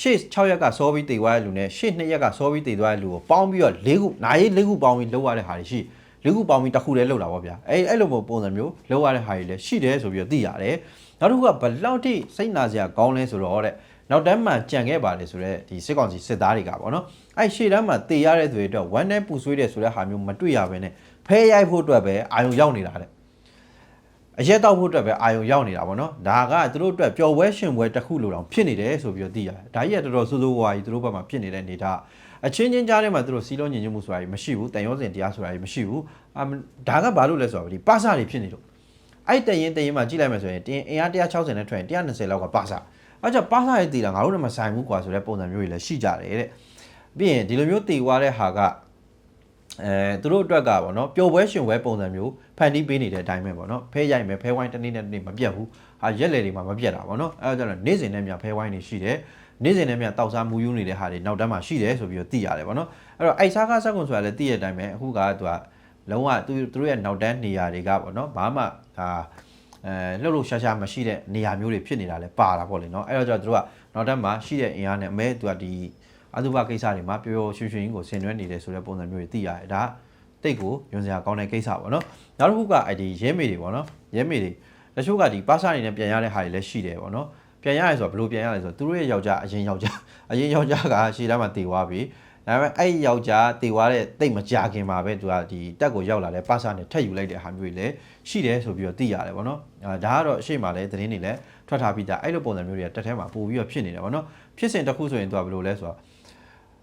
ရှေ့6ရက်ကစောပြီးတေသွားတဲ့လူနဲ့ရှေ့2ရက်ကစောပြီးတေသွားတဲ့လူကိုပေါင်းပြီးတော့၄ခုနာရီ၄ခုပေါင်းပြီးလောက်ရတဲ့ဟာတွေရှိ လေးခုပေါင်းပြီးတစ်ခုတည်းလောက်တာပေါ့ဗျာအဲအဲ့လိုပုံစံမျိုးလောက်ရတဲ့ဟာတွေလည်းရှိတယ်ဆိုပြီးတော့သိရတယ်နောက်တစ်ခုကဘယ်လောက်ထိစိတ်နာစရာကောင်းလဲဆိုတော့တဲ့နောက်တန်းမှာကြံခဲ့ပါတယ်ဆိုတော့ဒီစစ်ကောင်စီစစ်သားတွေကပေါ့နော်အဲ့ရှေ့တန်းမှာတေရတဲ့သူတွေတော့ဝမ်းနဲ့ပူဆွေးတယ်ဆိုတဲ့ဟာမျိုးမတွေ့ရဘဲနဲ့ဖဲရိုက်ဖို့အတွက်ပဲအာယုံရောက်နေတာတဲ့အရက်တော့ဖို့အတွက်ပဲအာယုံရောက်နေတာပေါ့နော်ဒါကသူတို့အတွက်ပျော်ပွဲရှင်ပွဲတစ်ခုလိုတောင်ဖြစ်နေတယ်ဆိုပြီးတော့သိရတယ်ဒါကြီးကတော်တော်စိုးစိုးဝါးကြီးသူတို့ဘက်မှာဖြစ်နေတဲ့အနေဒါ အချင်းချင်းကြားထဲမှာသူတို့စီးလုံးညင်ညွတ်မှုဆိုတာကြီးမရှိဘူးတန်ရောစင်တရားဆိုတာကြီးမရှိဘူးအမ်ဒါကဘာလို့လဲဆိုတော့ဒီပါစာတွေဖြစ်နေလို့အဲ့တရင်တရင်မှာကြည့်လိုက်မယ်ဆိုရင်တင်အင်အား160နဲ့ထွက်ရင်120လောက်ကပါစာအဲ့ကြောင့်ပါစာရဲ့တည်တာငါတို့လည်းမဆိုင်ဘူးကွာဆိုတဲ့ပုံစံမျိုးတွေလည်းရှိကြတယ်တဲ့ပြီးရင်ဒီလိုမျိုးတည်သွားတဲ့ဟာကအဲသူတို့အတွက်ကပေါ့နော်ပျော်ပွဲရှင်ပွဲပုံစံမျိုးဖန်တီးပေးနေတဲ့အတိုင်းပဲပေါ့နော်ဖဲရိုက်မယ်ဖဲဝိုင်းတစ်နေ့နဲ့တစ်နေ့မပြတ်ဘူး ဟာရက်လေတွေမှာမပြတ်တာပေါ့နော်အဲဒါကြောင့်နေ့စဉ်နဲ့မြဖဲဝိုင်းနေရှိတယ်နေ့စဉ်နဲ့မြတောက်စားမူယူနေတဲ့ဟာတွေနောက်တန်းမှာရှိတယ်ဆိုပြီးတော့သိရတယ်ပေါ့နော်အဲ့တော့အိုက်စားကားဆက်ကွန်ဆိုတာလည်းသိရတဲ့အတိုင်းပဲအခုကသူကလုံးဝသူသူတို့ရဲ့နောက်တန်းနေရာတွေကပေါ့နော်ဘာမှဒါအဲလှုပ်လှုပ်ရှားရှားမရှိတဲ့နေရာမျိုးတွေဖြစ်နေတာလည်းပါတာပေါ့လေနော်အဲ့တော့ကျတော့သူတို့ကနောက်တန်းမှာရှိတဲ့အင်အားနဲ့အမဲသူကဒီအသုဘကိစ္စတွေမှာပျော်ပျော်ရွှင်ရွှင်ကိုဆင်နွှဲနေတယ်ဆိုတဲ့ပုံစံမျိုးတွေသိရတယ်ဒါတိတ်ကိုညွန်စရာကောင်းတဲ့ကိစ္စပေါ့နော်နောက်တစ်ခုကအဲ့ဒီရဲမေတွေပေါ့နော်ရဲမေတွေ တချို့ကဒီပါစာအနေနဲ့ပြန်ရတဲ့ဟာတွေလည်းရှိတယ်ပေါ့နော်ပြန်ရရဲဆိုတော့ဘယ်လိုပြန်ရလဲဆိုတော့သူတို့ရဲ့ယောက်ျားအရင်ယောက်ျားအရင်ယောက်ျားကရှေ့တန်းမှာတည်သွားပြီဒါပေမဲ့အဲ့ယောက်ျားတည်သွားတဲ့တိတ်မကြခင်မှာပဲသူကဒီတက်ကိုရောက်လာတဲ့ပါစာနဲ့ထက်ယူလိုက်တဲ့ဟာမျိုးတွေလည်းရှိတယ်ဆိုပြီးတော့သိရတယ်ပေါ့နော်အဲဒါကတော့အရှိမလည်းသတင်းတွေလည်းထွက်ထားပြီးသားအဲ့လိုပုံစံမျိုးတွေကတက်ထဲမှာပို့ပြီးတော့ဖြစ်နေတယ်ပေါ့နော်ဖြစ်စဉ်တစ်ခုဆိုရင်သူကဘယ်လိုလဲဆိုတော့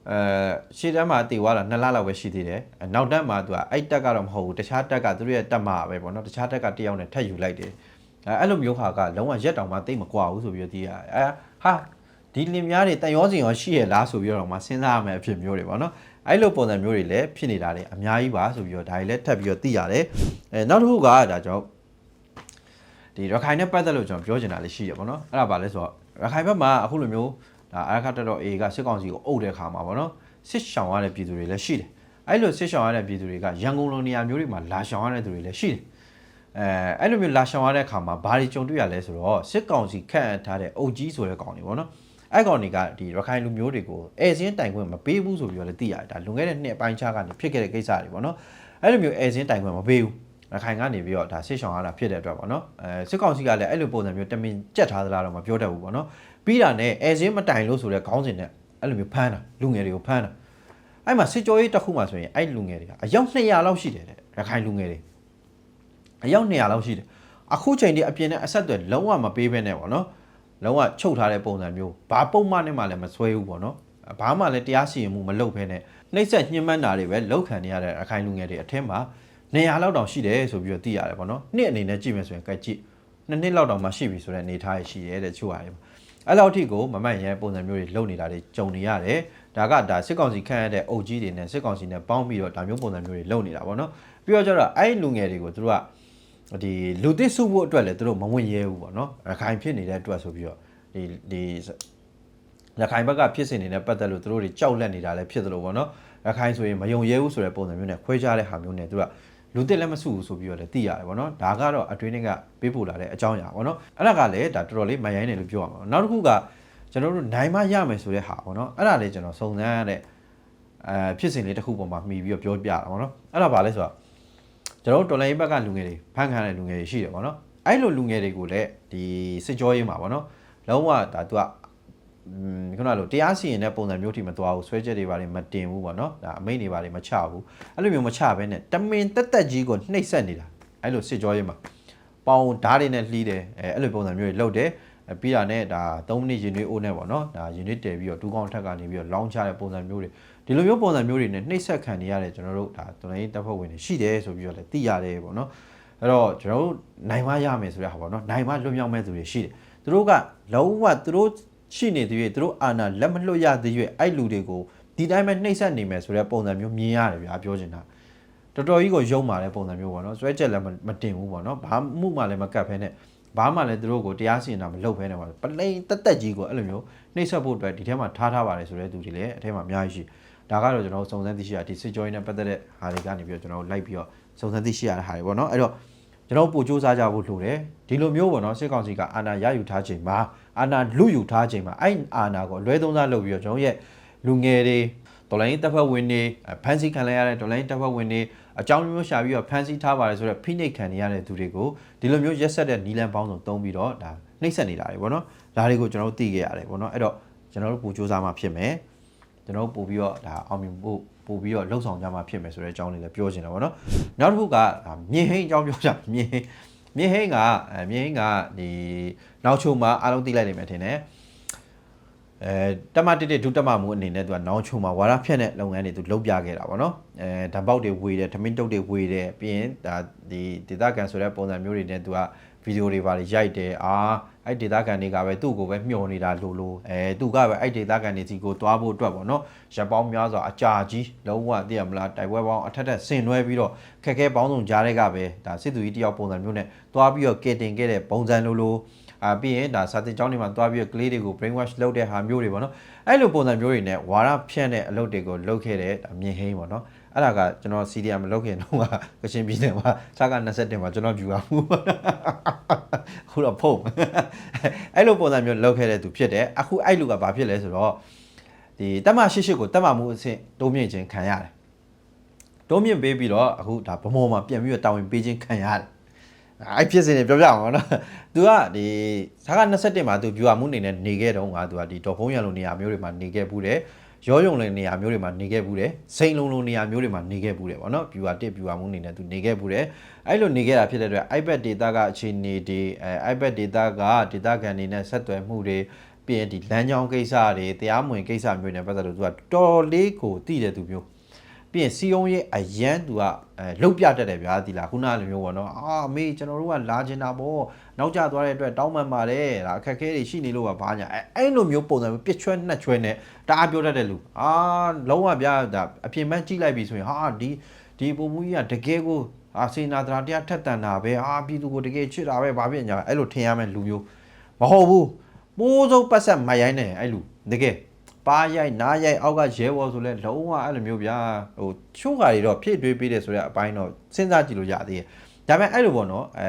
အဲရှေ့တန်းမှာတည်သွားတာ2လလောက်ပဲရှိသေးတယ်နောက်တက်မှာသူကအဲ့တက်ကတော့မဟုတ်ဘူးတခြားတက်ကသူတို့ရဲ့တက်မှာပဲပေါ့နော်တခြားတက်ကတယောက်နဲ့ထက်ယူလိုက်တယ် အဲအဲ့လိုမျိုးခါကလုံးဝရက်တောင်မှတိတ်မကွာဘူးဆိုပြီးတော့သိရတယ်အဲဟာဒီလင်များတွေတန်ရောစင်ရောရှိရလားဆိုပြီးတော့မှစဉ်းစားရမယ်အဖြစ်မျိုးတွေပေါ့နော်အဲ့လိုပုံစံမျိုးတွေလည်းဖြစ်နေတာလေအများကြီးပါဆိုပြီးတော့ဒါတွေလည်းထပ်ပြီးတော့သိရတယ်အဲနောက်တစ်ခုကဒါကြောင့်ဒီရခိုင်နဲ့ပတ်သက်လို့ကျွန်တော်ပြောချင်တာလေးရှိရပေါ့နော်အဲ့ဒါပါလဲဆိုတော့ရခိုင်ဘက်မှာအခုလိုမျိုးဒါအရခတ်တော် A ကစစ်ကောင်စီကိုအုပ်တဲ့ခါမှာပေါ့နော်စစ်ရှောင်ရတဲ့ပြည်သူတွေလည်းရှိတယ်အဲ့လိုစစ်ရှောင်ရတဲ့ပြည်သူတွေကရန်ကုန်လိုနေရာမျိုးတွေမှာလာရှောင်ရတဲ့သူတွေလည်းရှိတယ် အဲအဲ့လိုမျိုးလာရှောင်ရတဲ့အခါမှာဘာတွေကြုံတွေ့ရလဲဆိုတော့စစ်ကောင်စီခန့်အပ်ထားတဲ့အုပ်ကြီးဆိုတဲ့ကောင်တွေပေါ့နော်အဲ့ကောင်တွေကဒီရခိုင်လူမျိုးတွေကိုအဲစင်းတိုင်ခွင့်မပေးဘူးဆိုပြီးတော့လည်းသိရတယ်ဒါလွန်ခဲ့တဲ့နှစ်အပိုင်းခြားကနေဖြစ်ခဲ့တဲ့ကိစ္စတွေပေါ့နော်အဲ့လိုမျိုးအဲစင်းတိုင်ခွင့်မပေးဘူးရခိုင်ကနေပြီးတော့ဒါဆစ်ဆောင်ရတာဖြစ်တဲ့အတွက်ပေါ့နော်အဲစစ်ကောင်စီကလည်းအဲ့လိုပုံစံမျိုးတမင်ကြက်ထားသလားတော့မပြောတတ်ဘူးပေါ့နော်ပြီးတာနဲ့အဲစင်းမတိုင်လို့ဆိုတဲ့ခေါင်းစဉ်နဲ့အဲ့လိုမျိုးဖမ်းတာလူငယ်တွေကိုဖမ်းတာအဲ့မှာစစ်ကြောရေးတစ်ခုမှဆိုရင်အဲ့လူငယ်တွေကအယောက်200လောက်ရှိတယ်တဲ့ရခိုင်လူငယ်တွေ အယောက်200လောက်ရှိတယ်အခုချိန်ဒီအပြင်နဲ့အဆက်အသွယ်လုံးဝမပေးဘဲနဲ့ပေါ့နော်လုံးဝချုပ်ထားတဲ့ပုံစံမျိုးဘာပုံမှန်နဲ့မှလည်းမဆွဲဘူးပေါ့နော်ဘာမှလည်းတရားစီရင်မှုမလုပ်ဘဲနဲ့နှိမ့်ဆက်ညှဉ်းပန်းတာတွေပဲလောက်ခံနေရတဲ့ရခိုင်လူငယ်တွေအထက်မှာနေရာလောက်တောင်ရှိတယ်ဆိုပြီးတော့သိရတယ်ပေါ့နော်နှစ်အနေနဲ့ကြည့်မယ်ဆိုရင်ကြိုက်ကြည့်နှစ်နှစ်လောက်တောင်မှရှိပြီဆိုတဲ့အနေထားရရှိတယ်တဲ့ချို့ဟာတွေအဲ့လောက်ထိကိုမမှန်ရဲပုံစံမျိုးတွေလုပ်နေတာတွေကြုံနေရတယ်ဒါကဒါစစ်ကောင်စီခန့်ရတဲ့အုပ်ကြီးတွေနဲ့စစ်ကောင်စီနဲ့ပေါင်းပြီးတော့ဒါမျိုးပုံစံမျိုးတွေလုပ်နေတာပေါ့နော်ပြီးတော့ကျတော့အဲ့လူငယ်တွေကိုသူတို့က ဒီလူသစ်စုဖို့အတွက်လည်းသူတို့မဝင်ရဲဘူးပေါ့နော်ရခိုင်ဖြစ်နေတဲ့အတွက်ဆိုပြီးတော့ဒီဒီရခိုင်ဘက်ကဖြစ်စဉ်တွေနဲ့ပတ်သက်လို့သူတို့တွေကြောက်လန့်နေတာလည်းဖြစ်သလိုပေါ့နော်ရခိုင်ဆိုရင်မယုံရဲဘူးဆိုတဲ့ပုံစံမျိုးနဲ့ခွဲခြားတဲ့ဟာမျိုးနဲ့သူကလူတစ်လည်းမစုဘူးဆိုပြီးတော့လည်းသိရတယ်ပေါ့နော်ဒါကတော့အတွင်းကပေးပို့လာတဲ့အကြောင်းအရာပေါ့နော်အဲ့ဒါကလည်းဒါတော်တော်လေးမရိုင်းတယ်လို့ပြောရမှာနောက်တစ်ခုကကျွန်တော်တို့နိုင်မရမယ်ဆိုတဲ့ဟာပေါ့နော်အဲ့ဒါလေးကျွန်တော်စုံစမ်းရတဲ့အဲဖြစ်စဉ်လေးတစ်ခုပေါ်မှာမှီပြီးတော့ပြောပြတာပေါ့နော်အဲ့ဒါဘာလဲဆိုတော့ ကျွန်တော်တို့တော်လိုင်းဘက်ကလူငယ်တွေဖန်ခံတဲ့လူငယ်တွေရှိတယ်ပေါ့နော်အဲ့လိုလူငယ်တွေကိုလည်းဒီစစ်ကြောရေးမှာပေါ့နော်လုံးဝဒါသူကอืมခုနကလိုတရားစီရင်တဲ့ပုံစံမျိုးထိမသွားဘူးဆွဲချက်တွေပါတွေမတင်ဘူးပေါ့နော်ဒါအမိန့်တွေပါတွေမချဘူးအဲ့လိုမျိုးမချဘဲနဲ့တမင်တက်တက်ကြီးကိုနှိပ်စက်နေတာအဲ့လိုစစ်ကြောရေးမှာပေါင်ဓာတ်တွေနဲ့လှီးတယ်အဲအဲ့လိုပုံစံမျိုးတွေလုပ်တယ်အဲပြီးတာနဲ့ဒါ3မိနစ်ရင်တွေအိုးနဲ့ပေါ့နော်ဒါရင်တွေတည်ပြီးတော့ဒူးကောင်းထက်ကနေပြီးတော့လောင်းချတဲ့ပုံစံမျိုးတွေ ဒီလိုမျိုးပုံစံမျိုးတွေနဲ့နှိပ်စက်ခံနေရတဲ့ကျွန်တော်တို့ဒါတော်လိုင်းတပ်ဖွဲ့ဝင်တွေရှိတယ်ဆိုပြီးတော့လည်းသိရတယ်ပေါ့နော်အဲ့တော့ကျွန်တော်တို့နိုင်မရမယ်ဆိုတဲ့ဟာပေါ့နော်နိုင်မလွတ်မြောက်မဲ့သူတွေရှိတယ်သူတို့ကလုံးဝသူတို့ရှိနေသေး၍သူတို့အာဏာလက်မလွတ်ရသေး၍အဲ့လူတွေကိုဒီတိုင်းပဲနှိပ်စက်နေမယ်ဆိုတဲ့ပုံစံမျိုးမြင်ရတယ်ဗျာပြောချင်တာတော်တော်ကြီးကိုယုံမာတဲ့ပုံစံမျိုးပေါ့နော်စွဲချက်လည်းမတင်ဘူးပေါ့နော်ဘာမှုမှလည်းမကတ်ဖဲနဲ့ဘာမှလည်းသူတို့ကိုတရားစီရင်တာမလုပ်ဖဲနဲ့ပါပလိန်တက်တက်ကြီးကိုအဲ့လိုမျိုးနှိပ်စက်ဖို့အတွက်ဒီထဲမှာထားထားပါတယ်ဆိုတဲ့သူတွေလည်းအထဲမှာအများကြီးရှိ ဒါကတော့ကျွန်တော်စုံစမ်းသိရှိရဒီစစ်ကြောင်းနဲ့ပတ်သက်တဲ့ဟာတွေကနေပြီးတော့ကျွန်တော်လိုက်ပြီးတော့စုံစမ်းသိရှိရတဲ့ဟာတွေပေါ့နော်အဲ့တော့ကျွန်တော်ပို့စူးစမ်းကြဖို့လိုတယ်ဒီလိုမျိုးပေါ့နော်စစ်ကောင်စီကအာဏာရယူထားချိန်မှာအာဏာလူယူထားချိန်မှာအဲ့အာဏာကိုအလွဲသုံးစားလုပ်ပြီးတော့ကျွန်တော်ရဲ့လူငယ်တွေဒေါ်လာရင်းတပ်ဖွဲ့ဝင်တွေဖမ်းဆီးခံလိုက်ရတဲ့ဒေါ်လာရင်းတပ်ဖွဲ့ဝင်တွေအကြောင်းမျိုးရှာပြီးတော့ဖမ်းဆီးထားပါတယ်ဆိုတော့ဖိနှိပ်ခံနေရတဲ့သူတွေကိုဒီလိုမျိုးရက်ဆက်တဲ့နီလန်ပေါင်းစုံတုံးပြီးတော့ဒါနှိပ်စက်နေတာတွေပေါ့နော်ဒါတွေကိုကျွန်တော်တို့သိခဲ့ရတယ်ပေါ့နော်အဲ့တော့ကျွန်တော်တို့ပူစူးစမ်းမှဖြစ်မယ် ကျွန်တော်တို့ပို့ပြီးတော့ဒါအောင်မြင်ဖို့ပို့ပြီးတော့လှုပ်ဆောင်ကြမှာဖြစ်မယ်ဆိုတဲ့အကြောင်းလေးလည်းပြောချင်တာပေါ့နော်နောက်တစ်ခုကမြင်ဟိန်းအကြောင်းပြောကြမြင်ဟိန်းမြင်ဟိန်းကအဲမြင်ဟိန်းကဒီနောက်ချုံမှာအားလုံးသိလိုက်နိုင်မယ်ထင်တယ်အဲတမတစ်တစ်ဒုတမမှုအနေနဲ့သူကနောင်ချုံမှာဝါရဖြတ်တဲ့လုပ်ငန်းတွေသူလုပ်ပြခဲ့တာပေါ့နော်အဲဓာတ်ပေါက်တွေဝေတယ်ထမင်းတုပ်တွေဝေတယ်ပြီးရင်ဒါဒီဒေတာကန်ဆိုတဲ့ပုံစံမျိုးတွေနဲ့သူက ဗီဒီယိုတွေပါရိုက်တယ်အာအဲ့ဒေတာကန်တွေကပဲသူ့ကိုပဲမျှော်နေတာလို့လို့အဲသူကပဲအဲ့ဒေတာကန်တွေစီကိုသွားဖို့အတွက်ပေါ့နော်ရပ်ပေါင်းများစွာအကြာကြီးလုံးဝသိရမလားတိုက်ပွဲပေါင်းအထက်ထက်ဆင်နွှဲပြီးတော့ခက်ခဲပေါင်းစုံကြားတဲ့ကပဲဒါစစ်သူကြီးတယောက်ပုံစံမျိုးနဲ့သွားပြီးတော့ကဲတင်ခဲ့တဲ့ပုံစံလို့လို့အာပြီးရင်ဒါစာတင်ကျောင်းတွေမှာတွားပြီးတော့ကလေးတွေကို brain wash လုပ်တဲ့ဟာမျိုးတွေပေါ့နော်အဲ့လိုပုံစံမျိုးတွေနဲ့ဝါရဖြန့်တဲ့အလုပ်တွေကိုလုပ်ခဲ့တဲ့မြင်ဟင်းပေါ့နော် အဲ့ဒါကကျွန်တော် CDM မလုပ်ခင်တော့ကကရှင်ပြည်နယ်မှာစကား20တင်မှာကျွန်တော် view ပါမှုခုတော့ဖုန်းအဲ့လိုပုံစံမျိုးလုပ်ခဲ့တဲ့သူဖြစ်တယ်အခုအဲ့လူကဘာဖြစ်လဲဆိုတော့ဒီတက်မ88ကိုတက်မမှုအဆင့်တိုးမြင့်ခြင်းခံရတယ်တိုးမြင့်ပေးပြီးတော့အခုဒါဗမော်မှာပြန်ပြီးတော့တာဝန်ပေးခြင်းခံရတယ်အဲ့ဖြစ်စဉ်တွေပြောပြအောင်နော်။ तू ကဒီဇာက21မှာ तू ဗျူဟာမှုအနေနဲ့နေခဲ့တော့ငါ तू ကဒီဒေါ်ဖုံးရံလိုနေရာမျိုးတွေမှာနေခဲ့ဘူးတယ်။ ရောယုံလိုနေရာမျိုးတွေမှာနေခဲ့ဘူးတယ်။စိန်လုံးလိုနေရာမျိုးတွေမှာနေခဲ့ဘူးတယ်ပေါ့နော်။ဗျူဟာ1ဗျူဟာမှုအနေနဲ့ तू နေခဲ့ဘူးတယ်။အဲ့လိုနေခဲ့တာဖြစ်တဲ့အတွက် iPad data ကအခြေအနေတွေအဲ iPad data က data ကန်နေနဲ့ဆက်သွယ်မှုတွေပြီးရင်ဒီလမ်းကြောင်းကိစ္စတွေတရားမဝင်ကိစ္စမျိုးတွေနဲ့ပတ်သက်လို့ तू ကတော်လေးကိုတည်တဲ့သူမျိုး ပြီးရင်စီယုံရဲ့အရန်သူကအဲလုတ်ပြတတ်တယ်ဗျာဒီလားခုနလိုမျိုးပေါ့နော်အာမေကျွန်တော်တို့ကလာချင်တာပေါ့နောက်ကျသွားတဲ့အတွက်တောင်းပန်ပါတယ်ဒါအခက်ခဲတွေရှိနေလို့ပါဘာညာအဲအဲ့လိုမျိုးပုံစံမျိုးပြစ်ချွဲနှက်ချွဲနဲ့တအားပြောတတ်တဲ့လူအာလုံးဝဗျာဒါအပြင်ပန်းကြည့်လိုက်ပြီဆိုရင်ဟာဒီဒီပုံမှုကြီးကတကယ်ကိုအာစေနာတရာတရားထက်တန်တာပဲအာပြည်သူကိုတကယ်ချစ်တာပဲဘာဖြစ်ညာအဲ့လိုထင်ရမယ်လူမျိုးမဟုတ်ဘူးပိုးစုံပတ်ဆက်မရိုင်းနဲ့အဲ့လူတကယ် ပါရိုက်နားရိုက်အောက်ကရဲဘော်ဆိုလဲလုံးဝအဲ့လိုမျိုးဗျာဟိုချို့ခါတွေတော့ဖြစ်တွေးပေးတယ်ဆိုတဲ့အပိုင်းတော့စဉ်းစားကြည့်လို့ရသေးတယ်ဒါပေမဲ့အဲ့လိုပေါ့နော်အဲ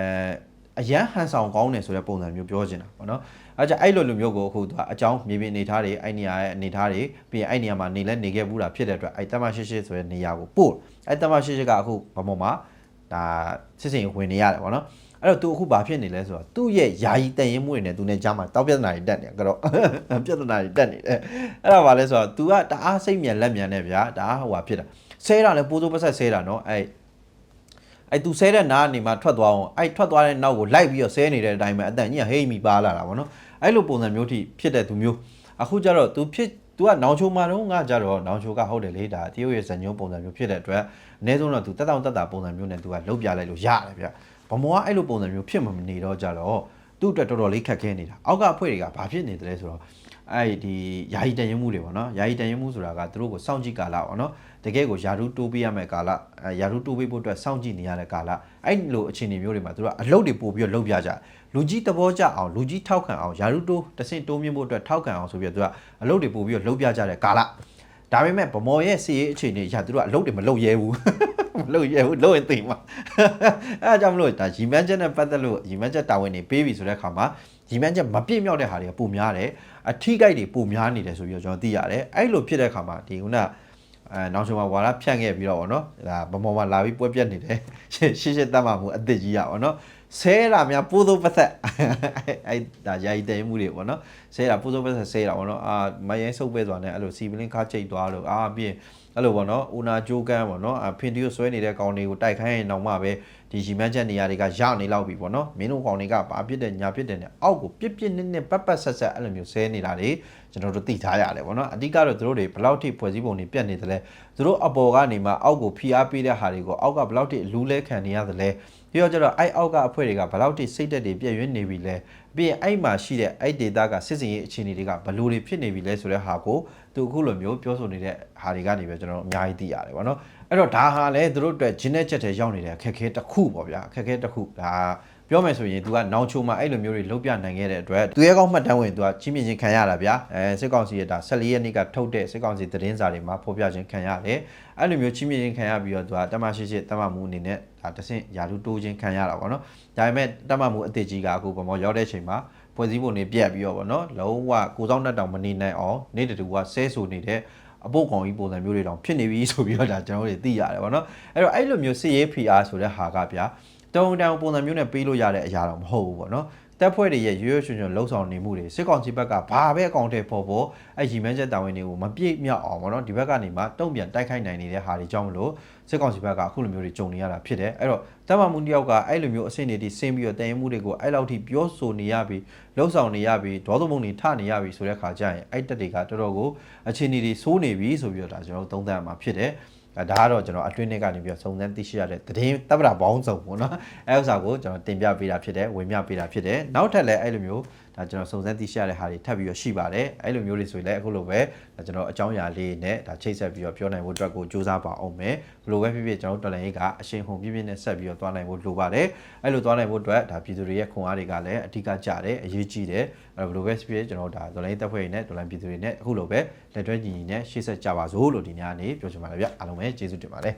အရန်ဟန်ဆောင်ကောင်းတယ်ဆိုတဲ့ပုံစံမျိုးပြောချင်တာပေါ့နော်အဲကြအဲ့လိုလူမျိုးကိုအခုသူအကြောင်းမြေပြင်အနေထားတွေအဲ့နေရာရဲ့အနေထားတွေပြီးရင်အဲ့နေရာမှာနေလဲနေခဲ့ဘူးတာဖြစ်တဲ့အတွက်အဲ့တမရှိရှိဆိုတဲ့နေရာကိုပို့အဲ့တမရှိရှိကအခုဘာမှမဒါစစ်စင်ဝင်နေရတယ်ပေါ့နော် အဲ့တော့ तू အခုဘာဖြစ်နေလဲဆိုတော့သူ့ရဲ့ယာယီတန်ရင်မှုတွေနဲ့ तू နဲ့ကြားမှာတောက်ပြဿနာတွေတက်နေကြတော့ ပြဿနာတွေတက်နေတယ်အဲ့ဒါဘာလဲဆိုတော့ तू ကတအားစိတ်မြန်လက်မြန်နဲ့ဗျာတအားဟိုဟာဖြစ်တာဆဲတာလဲပိုးစိုးပဆက်ဆဲတာနော်အဲ့ အဲ့သူဆဲတဲ့နားကနေမှထွက်သွားအောင်အဲ့ထွက်သွားတဲ့နောက်ကိုလိုက်ပြီးတော့ဆဲနေတဲ့အတိုင်းပဲအတန်ကြီးကဟိတ်မိပါလာတာဗောနော်အဲ့လိုပုံစံမျိုးထိဖြစ်တဲ့သူမျိုးအခုကျတော့ तू ဖြစ် तू ကနောင်ချိုမာတော့ငါကြတော့နောင်ချိုကဟုတ်တယ်လေဒါတရုတ်ရဲ့ဇညုံပုံစံမျိုးဖြစ်တဲ့အတွက်အနည်းဆုံးတော့ तू တက်တောင့်တက်တာပုံစံမျိုးနဲ့ तू ကလုတ်ပြလိုက်လို့ရတယ်ဗျ ဗမောကအဲ့လိုပုံစံမျိုးဖြစ်မနေတော့ကြတော့သူ့အတွက်တော်တော်လေးခက်ခဲနေတာအောက်ကအဖွဲ့တွေကဘာဖြစ်နေတယ်လဲဆိုတော့အဲ့ဒီယာယီတန်ရင်မှုတွေပေါ့နော်ယာယီတန်ရင်မှုဆိုတာကသူတို့ကိုစောင့်ကြည့်ကာလပေါ့နော်တကယ်ကိုယာရုတိုးပေးရမယ့်ကာလအဲယာရုတိုးပေးဖို့အတွက်စောင့်ကြည့်နေရတဲ့ကာလအဲ့လိုအခြေအနေမျိုးတွေမှာသူတို့ကအလုပ်တွေပို့ပြီးတော့လုပ်ပြကြတယ်လူကြီးသဘောကျအောင်လူကြီးထောက်ခံအောင်ယာရုတိုးတဆင့်တိုးမြင့်ဖို့အတွက်ထောက်ခံအောင်ဆိုပြီးတော့သူကအလုပ်တွေပို့ပြီးတော့လုပ်ပြကြတဲ့ကာလဒါပေမဲ့ဗမော်ရဲ့စီရေးအခြေအနေရသူတို့ကအလုပ်တွေမလုပ်ရဲဘူး မလုပ်ရဲဘူးလုပ်ရင်သိမှာအဲအကြောင်းမလို့ဒါရီမန်းချက်နဲ့ပတ်သက်လို့ရီမန်းချက်တာဝန်တွေပေးပြီဆိုတဲ့အခါမှာရီမန်းချက်မပြည့်မြောက်တဲ့ဟာတွေကပုံများတယ်အထီးကိုက်တွေပုံများနေတယ်ဆိုပြီးတော့ကျွန်တော်သိရတယ်အဲ့လိုဖြစ်တဲ့အခါမှာဒီခုနကအဲနောက်ဆုံးမှာဝါရဖြန့်ခဲ့ပြီးတော့ဗောနော်ဒါဗမော်မှာလာပြီးပွဲပြက်နေတယ်ရှေ့ရှေ့ရှေ့တတ်မှမှုအစ်စ်ကြီးရဗောနော်ဆဲတာများပိုးသိုးပတ်သက်အဲ့ဒါယာယီတည်မှုတွေဗောနော်ဆဲတာပိုးသိုးပတ်သက်ဆဲတာဗောနော်အာမယင်းဆုပ်ပဲဆိုတာနဲ့အဲ့လိုစီပလင်းခါချိတ်သွားလို့အာပြီးရင် အဲ့လိုဗောနော်ဦးနာဂျိုးကန်ဗောနော်အဖင်တီကိုဆွဲနေတဲ့ကောင်တွေကိုတိုက်ခိုင်းရင်တော့မှပဲဒီရီမန်းချက်နေရာတွေကရနေလောက်ပြီဗောနော်မင်းတို့ကောင်တွေကဘာဖြစ်တယ်ညာဖြစ်တယ်နဲ့အောက်ကိုပြစ်ပြစ်နစ်နစ်ပတ်ပတ်ဆက်ဆက်အဲ့လိုမျိုးဆဲနေတာတွေကျွန်တော်တို့သိထားရတယ်ဗောနော်အဓိကတော့သူတို့တွေဘယ်လောက်ထိဖွဲ့စည်းပုံတွေပြတ်နေတယ်လဲသူတို့အပေါ်ကနေမှအောက်ကိုဖိအားပေးတဲ့ဟာတွေကိုအောက်ကဘယ်လောက်ထိအလူးလဲခံနေရတယ်လဲပြီးတော့ကျတော့အဲ့အောက်ကအဖွဲ့တွေကဘယ်လောက်ထိစိတ်သက်တွေပြည့်ရွံ့နေပြီလဲပြီးရင်အဲ့မှာရှိတဲ့အဲ့ဒေတာကစစ်စင်ရေးအခြေအနေတွေကဘယ်လိုတွေဖြစ်နေပြီလဲဆိုတဲ့ဟာကို သူအခုလိုမျိုးပြောဆိုနေတဲ့ဟာတွေကနေပဲကျွန်တော်တို့အများကြီးသိရတယ်ဗောနော်အဲ့တော့ဒါဟာလည်းသူတို့အတွက်ဂျင်းနဲ့ချက်တွေရောက်နေတဲ့အခက်အခဲတစ်ခုပေါ့ဗျာအခက်အခဲတစ်ခုဒါပြောမယ်ဆိုရင် तू ကနောင်ချိုမှာအဲ့လိုမျိုးတွေလုတ်ပြနိုင်ခဲ့တဲ့အတွက်သူရဲ့ကောင်းမှတ်တမ်းဝင် तू ကချင်းမြင့်ချင်းခံရတာဗျာအဲစစ်ကောင်စီရဲ့ဒါ14ရက်နေ့ကထုတ်တဲ့စစ်ကောင်စီသတင်းစာတွေမှာဖော်ပြခြင်းခံရတယ်အဲ့လိုမျိုးချင်းမြင့်ချင်းခံရပြီးတော့ तू ကတမရှိရှိတမမှုအနေနဲ့ဒါတဆင့်ယာလူတိုးချင်းခံရတာပေါ့နော်ဒါပေမဲ့တမမှုအစ်စ်ကြီးကအခုဗမောရောက်တဲ့ချိန်မှာ ဖွဲ့စည်းပုံတွေပြက်ပြီးတော့ဗောနော်လုံးဝကိုစောင်းနဲ့တောင်မနေနိုင်အောင်နေ့တူကဆဲဆူနေတဲ့အပုတ်ကောင်ကြီးပုံစံမျိုးတွေတောင်ဖြစ်နေပြီဆိုပြီးတော့ဒါကျွန်တော်တို့သိရတယ်ဗောနော်အဲ့တော့အဲ့လိုမျိုးစစ်ရေး PR ဆိုတဲ့ဟာကဗျာတုံတန်ပုံစံမျိုးနဲ့ပေးလို့ရတဲ့အရာတော့မဟုတ်ဘူးဗောနော် တပ်ဖွဲ့တွေရဲ့ရွရွရွှွှွှွှလှုပ်ဆောင်နေမှုတွေစစ်ကောင်စီဘက်ကဘာပဲအကောင့်ထဲပေါ်ပေါ်အဲ့ရီမန်းချက်တာဝန်တွေကိုမပြည့်မြောက်အောင်ဗောနော်ဒီဘက်ကနေမှတုံ့ပြန်တိုက်ခိုက်နိုင်နေတဲ့ဟာတွေကြောင့်မလို့စစ်ကောင်စီဘက်ကအခုလိုမျိုးတွေကြုံနေရတာဖြစ်တယ်အဲ့တော့တပ်မမှုတယောက်ကအဲ့လိုမျိုးအဆင့်တွေတိဆင်းပြီးတော့တည်ရင်မှုတွေကိုအဲ့လောက်ထိပြောဆိုနေရပြီးလှုပ်ဆောင်နေရပြီးဒေါသမုံတွေထနေရပြီးဆိုတဲ့ခါကျရင်အဲ့တက်တွေကတော်တော်ကိုအခြေအနေတွေစိုးနေပြီဆိုပြီးတော့ဒါကျွန်တော်တို့သုံးသပ်ရမှာဖြစ်တယ်အဲ ဒါကတော့ကျွန်တော်အတွင်းထဲကနေပြီးတော့စုံစမ်းသိရှိရတဲ့သတင်းတပ်ပတာဘောင်းစုံပေါ့နော်အဲဥစ္စာကိုကျွန်တော်တင်ပြပေးတာဖြစ်တယ်ဝင်ပြပေးတာဖြစ်တယ်နောက်ထပ်လည်းအဲ့လိုမျိုးဒါကျွန်တော်စုံစမ်းသိရှိရတဲ့ဟာတွေထပ်ပြီးတော့ရှိပါတယ်အဲ့လိုမျိုးတွေဆိုရင်လည်းအခုလိုပဲဒါကျွန်တော်အကြောင်းအရာလေးနဲ့ဒါချိတ်ဆက်ပြီးတော့ပြောနိုင်ဖို့အတွက်ကိုစူးစမ်းပါအောင်မယ်ဘယ်လိုပဲဖြစ်ဖြစ်ကျွန်တော်တော်လိုင်းရေးကအရှင်ဟုန်ပြည့်ပြည့်နဲ့ဆက်ပြီးတော့သွားနိုင်ဖို့လိုပါတယ်အဲ့လိုသွားနိုင်ဖို့အတွက်ဒါပြည်သူတွေရဲ့ခွန်အားတွေကလည်းအဓိကကြတယ်အရေးကြီးတယ်အဲ့တော့ဘယ်လိုပဲဖြစ်ဖြစ်ကျွန်တော်ဒါတော်လိုင်းတပ်ဖွဲ့တွေနဲ့တော်လိုင်းပြည်သူတွေနဲ့အခုလိုပဲလက်တွဲညီညီနဲ့ရှေ့ဆက်ကြပါစို့လို့ဒီညနေပြောချင်ပါတယ်ဗျအားလုံးပဲကျေးဇူးတင်ပါတယ်